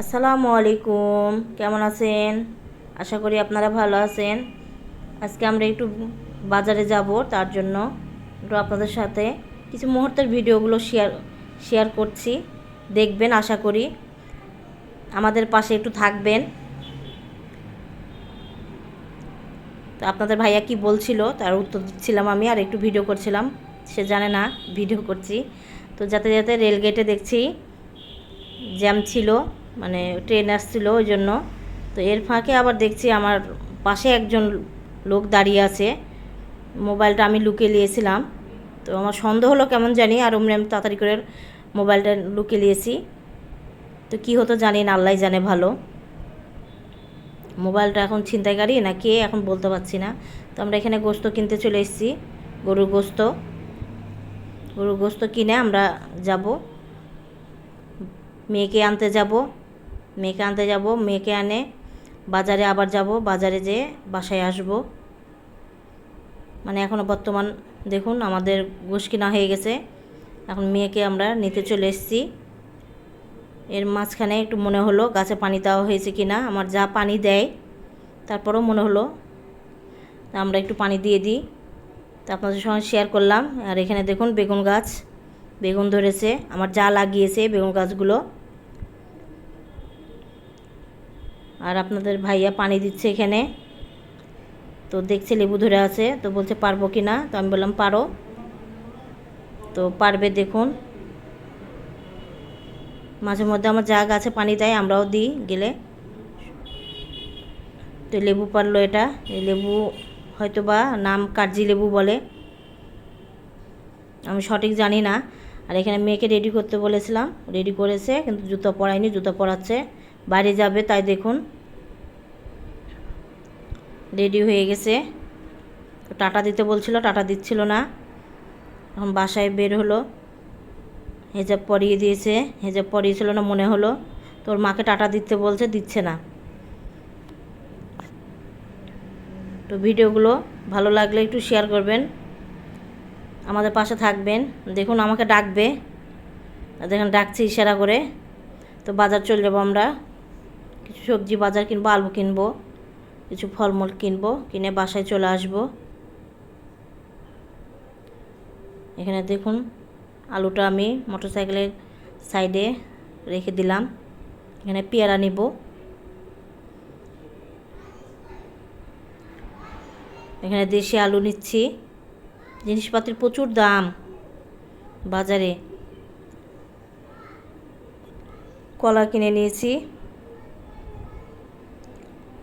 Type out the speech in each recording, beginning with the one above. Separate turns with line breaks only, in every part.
আসসালামু আলাইকুম। কেমন আছেন? আশা করি আপনারা ভালো আছেন। আজকে আমরা একটু বাজারে যাব, তার জন্য একটু আপনাদের সাথে কিছু মুহূর্তের ভিডিওগুলো শেয়ার শেয়ার করছি। দেখবেন, আশা করি আমাদের পাশে একটু থাকবেন। তো আপনাদের ভাইয়া কি বলছিল, তার উত্তর দিচ্ছিলাম আমি, আর একটু ভিডিও করছিলাম। সে জানে না, ভিডিও করছি। তো যাতে যাতে রেলগেটে দেখছি, জ্যাম ছিল মানে ট্রেন আসছিল ওই জন্য তো এর ফাঁকে আবার দেখছি আমার পাশে একজন লোক দাঁড়িয়ে আছে। মোবাইলটা আমি লুকিয়ে নিয়েছিলাম। তো আমার সন্দেহ হলো কেমন জানি, আর অমনি আমি তাড়াতাড়ি করে মোবাইলটা লুকিয়ে নিয়েছি। তো কী হতো জানি না আল্লাহ জানে ভালো। মোবাইলটা এখন ছিনতাইকারী না কে এখন বলতে পারছি না। তো আমরা এখানে গোস্ত কিনতে চলে এসেছি, গরুর গোস্ত। গরুর গোস্ত কিনে আমরা যাব। মেয়েকে আনতে যাব। মেয়েকে আনতে যাব, মেয়েকে আনে, বাজারে আবার যাব, বাজারে যেয়ে বাসায় আসব। মানে এখনও বর্তমান দেখুন আমাদের গোশ কিনা হয়ে গেছে। এখন মেয়েকে আমরা নিতে চলে এসেছি। এর মাঝখানে একটু মনে হলো গাছে পানি দেওয়া হয়েছে কি না আমার যা পানি দেয় তারপরেও মনে হলো। আমরা একটু পানি দিয়ে দিই। তা আপনাদের সঙ্গে শেয়ার করলাম। আর এখানে দেখুন বেগুন গাছ, বেগুন ধরেছে, আমার যা লাগিয়েছে বেগুন গাছগুলো। আর আপনাদের ভাইয়া পানি দিচ্ছে এখানে। তো দেখছে লেবু ধরে আছে, তো বলছে পারব কি না তো আমি বললাম পারো। তো পারবে দেখুন। মাঝে মধ্যে আমার যা গাছে পানি দেয় আমরাও দিই গেলে। তো লেবু পারল এটা, এই লেবু হয়তো বা নাম কার্জি লেবু বলে। আমি সঠিক জানি না। আর এখানে মেয়েকে রেডি করতে বলেছিলাম, রেডি করেছে, কিন্তু জুতো পরায়নি, জুতো পরাচ্ছে। বাইরে যাবে, তাই দেখুন। রেডি হয়ে গেছে। টাটা দিতে বলছিল, টাটা দিচ্ছিল না। এখন বাসায় বের হলো। হেজাব পরিয়ে দিয়েছে। হেজাব পরিয়েছিল না মনে হলো। তোর মাকে টাটা দিতে বলছে, দিচ্ছে না। তো ভিডিওগুলো ভালো লাগলে একটু শেয়ার করবেন। আমাদের পাশে থাকবেন। দেখুন, আমাকে ডাকবে। দেখুন, ডাকছি ইশারা করে। তো বাজার চলে যাব আমরা। কিছু সবজি বাজার কিনবো, আলু কিনবো, কিছু ফলমূল কিনবো, কিনে বাসায় চলে আসব। এখানে দেখুন, আলুটা আমি মোটরসাইকেলের সাইডে রেখে দিলাম। এখানে পেয়ারা নিব। এখানে দেশি আলু নিচ্ছি। জিনিসপাতির প্রচুর দাম বাজারে। কলা কিনে নিয়েছি।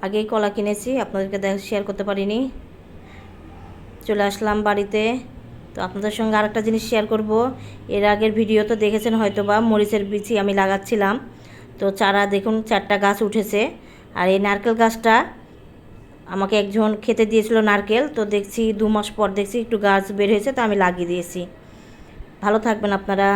আগেই কলা কিনেছি, আপনাদেরকে দেখ শেয়ার করতে পারিনি। চলে আসলাম বাড়িতে। তো আপনাদের সঙ্গে আরেকটা জিনিস শেয়ার করব। এর আগের ভিডিও তো দেখেছেন হয়তো বা মরিচের বিচি আমি লাগাচ্ছিলাম। তো চারা দেখুন, চারটা গাছ উঠেছে। আর এই নারকেল গাছটা আমাকে একজন খেতে দিয়েছিল নারকেল। তো দেখছি দু মাস পর দেখছি একটু গাছ বের হয়েছে, তো আমি লাগিয়ে দিয়েছি। ভালো থাকবেন আপনারা।